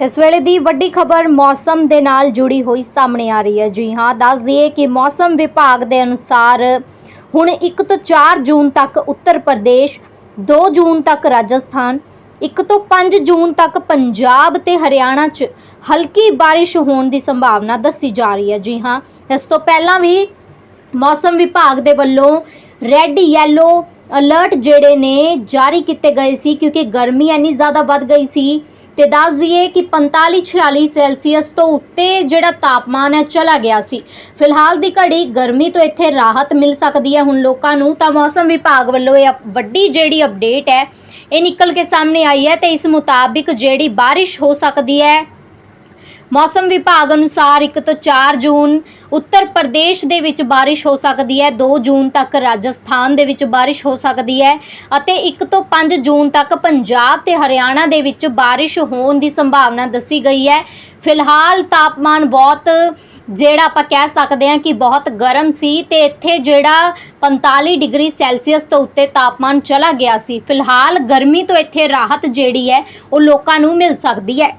ਇਸ ਵੇਲੇ ਦੀ ਵੱਡੀ ਖਬਰ ਮੌਸਮ ਦੇ ਨਾਲ ਜੁੜੀ ਹੋਈ ਸਾਹਮਣੇ ਆ ਰਹੀ ਹੈ। ਜੀ ਹਾਂ, ਦੱਸ ਦਈਏ ਕਿ ਮੌਸਮ ਵਿਭਾਗ ਦੇ ਅਨੁਸਾਰ ਹੁਣ 1 ਤੋਂ 4 ਜੂਨ ਤੱਕ ਉੱਤਰ ਪ੍ਰਦੇਸ਼ 2 ਜੂਨ ਤੱਕ ਰਾਜਸਥਾਨ 1 ਤੋਂ 5 ਜੂਨ ਤੱਕ ਪੰਜਾਬ ਤੇ ਹਰਿਆਣਾ 'ਚ ਹਲਕੀ ਬਾਰਿਸ਼ ਹੋਣ ਦੀ ਸੰਭਾਵਨਾ ਦੱਸੀ ਜਾ ਰਹੀ ਹੈ। ਜੀ ਹਾਂ, ਇਸ ਤੋਂ ਪਹਿਲਾਂ ਵੀ ਮੌਸਮ ਵਿਭਾਗ ਦੇ ਵੱਲੋਂ ਰੈੱਡ, ਯੈਲੋ ਅਲਰਟ ਜਿਹੜੇ ਨੇ ਜਾਰੀ ਕੀਤੇ ਗਏ ਸੀ ਕਿਉਂਕਿ ਗਰਮੀ ਇੰਨੀ ਜ਼ਿਆਦਾ ਵੱਧ ਗਈ ਸੀ ਤੇ ਦੱਸ ਦਈਏ ਕਿ 45 46 ਸੈਲਸੀਅਸ ਤੋਂ ਉੱਤੇ ਜਿਹੜਾ ਤਾਪਮਾਨ ਹੈ ਚਲਾ ਗਿਆ ਸੀ। ਫਿਲਹਾਲ ਦੀ ਘੜੀ ਗਰਮੀ ਤੋਂ ਇੱਥੇ ਰਾਹਤ ਮਿਲ ਸਕਦੀ ਹੈ। ਹੁਣ ਲੋਕਾਂ ਨੂੰ ਤਾਂ ਮੌਸਮ ਵਿਭਾਗ ਵੱਲੋਂ ਇਹ ਅਪ- ਵੱਡੀ ਜਿਹੜੀ ਅਪਡੇਟ ਹੈ, ਇਹ ਨਿਕਲ ਕੇ ਸਾਹਮਣੇ ਆਈ ਹੈ ਤੇ ਇਸ ਮੁਤਾਬਿਕ ਜਿਹੜੀ ਬਾਰਿਸ਼ ਹੋ ਸਕਦੀ ਹੈ ਮੌਸਮ ਵਿਭਾਗ ਅਨੁਸਾਰ 1 ਤੋਂ 4 ਜੂਨ ਉੱਤਰ ਪ੍ਰਦੇਸ਼ ਦੇ ਵਿੱਚ ਬਾਰਿਸ਼ ਹੋ ਸਕਦੀ ਹੈ 2 ਜੂਨ ਤੱਕ ਰਾਜਸਥਾਨ ਦੇ ਵਿੱਚ ਬਾਰਿਸ਼ ਹੋ ਸਕਦੀ ਹੈ ਅਤੇ 1 ਤੋਂ 5 ਜੂਨ ਤੱਕ ਪੰਜਾਬ ਤੇ ਹਰਿਆਣਾ ਦੇ ਵਿੱਚ ਬਾਰਿਸ਼ ਹੋਣ ਦੀ ਸੰਭਾਵਨਾ ਦੱਸੀ ਗਈ ਹੈ। ਫਿਲਹਾਲ ਤਾਪਮਾਨ ਬਹੁਤ, ਜਿਹੜਾ ਆਪਾਂ ਕਹਿ ਸਕਦੇ ਹਾਂ ਕਿ ਬਹੁਤ ਗਰਮ ਸੀ ਤੇ ਇੱਥੇ ਜਿਹੜਾ 45 ਡਿਗਰੀ ਸੈਲਸੀਅਸ ਤੋਂ ਉੱਤੇ ਤਾਪਮਾਨ ਚਲਾ ਗਿਆ ਸੀ। ਫਿਲਹਾਲ ਗਰਮੀ ਤੋਂ ਇੱਥੇ ਰਾਹਤ ਜਿਹੜੀ ਹੈ, ਉਹ ਲੋਕਾਂ ਨੂੰ ਮਿਲ ਸਕਦੀ ਹੈ।